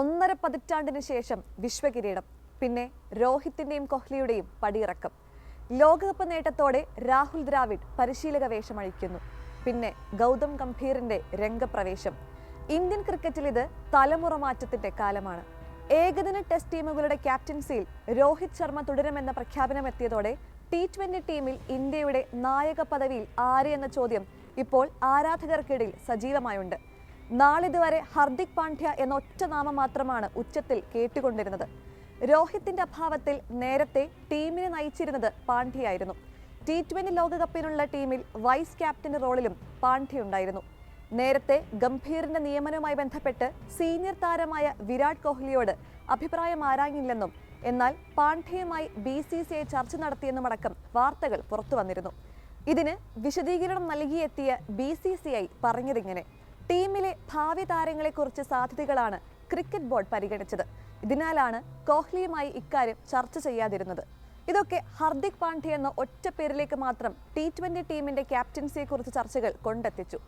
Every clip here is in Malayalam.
ഒന്നര പതിറ്റാണ്ടിന് ശേഷം വിശ്വകിരീടം പിന്നെ രോഹിത്തിന്റെയും കോഹ്ലിയുടെയും പടിയിറക്കം. ലോകകപ്പ് നേട്ടത്തോടെ രാഹുൽ ദ്രാവിഡ് പരിശീലക വേഷമഴിക്കുന്നു പിന്നെ ഗൗതം ഗംഭീറിന്റെ രംഗപ്രവേശം. ഇന്ത്യൻ ക്രിക്കറ്റിൽ ഇത് തലമുറ മാറ്റത്തിന്റെ കാലമാണ്. ഏകദിന ടെസ്റ്റ് ടീമുകളുടെ ക്യാപ്റ്റൻസിയിൽ രോഹിത് ശർമ്മ തുടരുമെന്ന പ്രഖ്യാപനം എത്തിയതോടെ ടി ട്വന്റി ടീമിൽ ഇന്ത്യയുടെ നായക പദവിയിൽ ആര് എന്ന ചോദ്യം ഇപ്പോൾ ആരാധകർക്കിടയിൽ സജീവമായുണ്ട്. നാളിതുവരെ ഹർദിക് പാണ്ഡ്യ എന്ന ഒറ്റ നാമം മാത്രമാണ് ഉച്ചത്തിൽ കേട്ടുകൊണ്ടിരുന്നത്. രോഹിത്തിന്റെ അഭാവത്തിൽ നേരത്തെ ടീമിനെ നയിച്ചിരുന്നത് പാണ്ഡ്യയായിരുന്നു. ടി ട്വന്റി ലോകകപ്പിനുള്ള ടീമിൽ വൈസ് ക്യാപ്റ്റന്റെ റോളിലും പാണ്ഡ്യ ഉണ്ടായിരുന്നു നേരത്തെ ഗംഭീറിന്റെ നിയമനവുമായി ബന്ധപ്പെട്ട് സീനിയർ താരമായ വിരാട് കോഹ്ലിയോട് അഭിപ്രായം ആരാഞ്ഞില്ലെന്നും എന്നാൽ പാണ്ഡ്യയുമായി ബി സി സി ഐ ചർച്ച നടത്തിയെന്നുമടക്കം വാർത്തകൾ പുറത്തു വന്നിരുന്നു. ഇതിന് വിശദീകരണം നൽകിയെത്തിയ ബി സി സി ഐ പറഞ്ഞതിങ്ങനെ. ടീമിലെ ഭാവി താരങ്ങളെക്കുറിച്ച് സാധ്യതകളാണ് ക്രിക്കറ്റ് ബോർഡ് പരിഗണിച്ചത്. ഇതിനാലാണ് കോഹ്ലിയുമായി ഇക്കാര്യം ചർച്ച ചെയ്യാതിരുന്നത്. ഇതൊക്കെ ഹർദിക് പാണ്ഡ്യ എന്ന ഒറ്റ പേരിലേക്ക് മാത്രം ടി ട്വന്റി ടീമിന്റെ ക്യാപ്റ്റൻസിയെക്കുറിച്ച് ചർച്ചകൾ കൊണ്ടെത്തിച്ചു.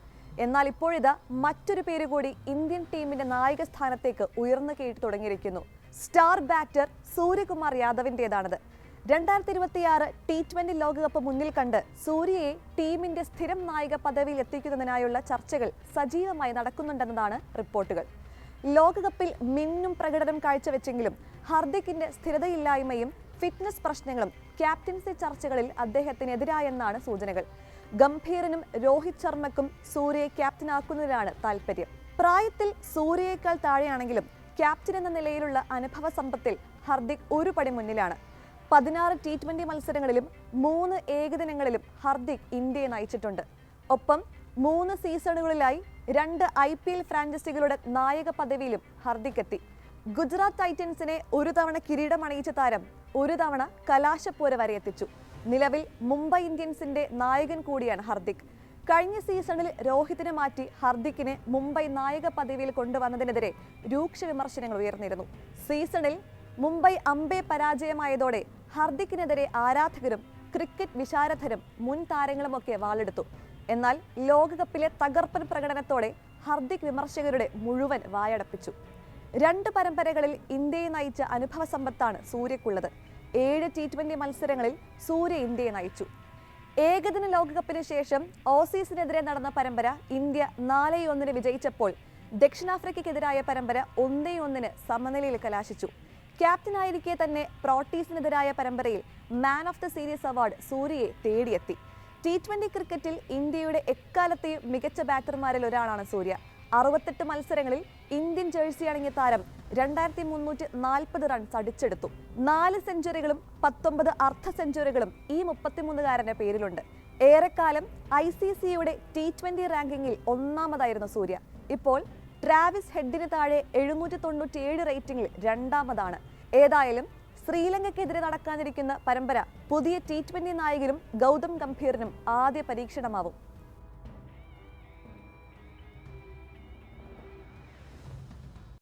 എന്നാൽ ഇപ്പോഴിതാ മറ്റൊരു പേര് കൂടി ഇന്ത്യൻ ടീമിന്റെ നായക സ്ഥാനത്തേക്ക് ഉയർന്നു കേട്ടു തുടങ്ങിയിരിക്കുന്നു. സ്റ്റാർ ബാറ്റർ സൂര്യകുമാർ യാദവിന്റെതാണിത് രണ്ടായിരത്തി ഇരുപത്തിയാറ് ടി ട്വന്റി ലോകകപ്പ് മുന്നിൽ കണ്ട് സൂര്യയെ ടീമിന്റെ സ്ഥിരം നായക പദവിയിൽ എത്തിക്കുന്നതിനായുള്ള ചർച്ചകൾ സജീവമായി നടക്കുന്നുണ്ടെന്നതാണ് റിപ്പോർട്ടുകൾ. ലോകകപ്പിൽ മിന്നും പ്രകടനം കാഴ്ചവെച്ചെങ്കിലും ഹർദിക്കിന്റെ സ്ഥിരതയില്ലായ്മയും ഫിറ്റ്നസ് പ്രശ്നങ്ങളും ക്യാപ്റ്റൻസി ചർച്ചകളിൽ അദ്ദേഹത്തിനെതിരായെന്നാണ് സൂചനകൾ. ഗംഭീറിനും രോഹിത് ശർമ്മക്കും സൂര്യയെ ക്യാപ്റ്റനാക്കുന്നതിനാണ് താല്പര്യം പ്രായത്തിൽ സൂര്യയേക്കാൾ താഴെയാണെങ്കിലും ക്യാപ്റ്റൻ എന്ന നിലയിലുള്ള അനുഭവ സമ്പത്തിൽ ഹർദിക് ഒരു പടി മുന്നിലാണ്. പതിനാറ് ടി ട്വന്റി മത്സരങ്ങളിലും മൂന്ന് ഏകദിനങ്ങളിലും ഹർദിക് ഇന്ത്യയെ നയിച്ചിട്ടുണ്ട്. ഒപ്പം മൂന്ന് സീസണുകളിലായി രണ്ട് ഐ പി എൽ ഫ്രാഞ്ചൈസികളുടെ നായക പദവിയിലും ഹർദിക് എത്തി. ഗുജറാത്ത് ടൈറ്റൻസിനെ ഒരു തവണ കിരീടമണിയിച്ച താരം ഒരു തവണ കലാശപ്പോര വരെ എത്തിച്ചു. നിലവിൽ മുംബൈ ഇന്ത്യൻസിന്റെ നായകൻ കൂടിയാണ് ഹർദിക്. കഴിഞ്ഞ സീസണിൽ രോഹിതിനെ മാറ്റി ഹർദിക്കിനെ മുംബൈ നായക പദവിയിൽ കൊണ്ടുവന്നതിനെതിരെ രൂക്ഷ വിമർശനങ്ങൾ ഉയർന്നിരുന്നു. സീസണിൽ മുംബൈ അമ്പെ പരാജയമായതോടെ ഹർദിക്കിനെതിരെ ആരാധകരും ക്രിക്കറ്റ് വിശാരദരും മുൻ താരങ്ങളുമൊക്കെ വാളെടുത്തു. എന്നാൽ ലോകകപ്പിലെ തകർപ്പൻ പ്രകടനത്തോടെ ഹർദിക് വിമർശകരുടെ മുഴുവൻ വായടപ്പിച്ചു. രണ്ട് പരമ്പരകളിൽ ഇന്ത്യയെ നയിച്ച അനുഭവ സമ്പത്താണ് സൂര്യക്കുള്ളത്. ഏഴ് ടി ട്വന്റി മത്സരങ്ങളിൽ സൂര്യ ഇന്ത്യയെ നയിച്ചു. ഏകദിന ലോകകപ്പിന് ശേഷം ഓസീസിനെതിരെ നടന്ന പരമ്പര ഇന്ത്യ നാല് ഒന്നിന് വിജയിച്ചപ്പോൾ ദക്ഷിണാഫ്രിക്കയ്ക്കെതിരായ പരമ്പര ഒന്നേ ഒന്നിന് സമനിലയിൽ കലാശിച്ചു. ക്യാപ്റ്റനായിരിക്കെ തന്നെ പ്രോട്ടീസിനെതിരായ പരമ്പരയിൽ man of the series award സൂര്യയെ തേടിയെത്തി. ടി ട്വന്റി ക്രിക്കറ്റിൽ ഇന്ത്യയുടെ എക്കാലത്തെയും മികച്ച ബാറ്റർമാരിൽ ഒരാളാണ് സൂര്യ. അറുപത്തെട്ട് മത്സരങ്ങളിൽ ഇന്ത്യൻ ജേഴ്സി അണിഞ്ഞ താരം രണ്ടായിരത്തി മുന്നൂറ്റി നാൽപ്പത് റൺസ് അടിച്ചെടുത്തു. നാല് സെഞ്ചുറികളും പത്തൊമ്പത് അർദ്ധ സെഞ്ചുറികളും ഈ മുപ്പത്തിമൂന്നുകാരന്റെ പേരിലുണ്ട്. ഏറെക്കാലം ഐ സി സിയുടെ ടി ട്വന്റി റാങ്കിങ്ങിൽ ഒന്നാമതായിരുന്നു സൂര്യ. ഇപ്പോൾ ട്രാവിസ് ഹെഡിന് താഴെ എഴുന്നൂറ്റി തൊണ്ണൂറ്റിയേഴ് റേറ്റിംഗിൽ രണ്ടാമതാണ്. ഏതായാലും ശ്രീലങ്കയ്ക്കെതിരെ നടക്കാനിരിക്കുന്ന പരമ്പര പുതിയ ടി ട്വന്റി നായകനും ഗൗതം ഗംഭീറിനും ആദ്യ പരീക്ഷണമാവും.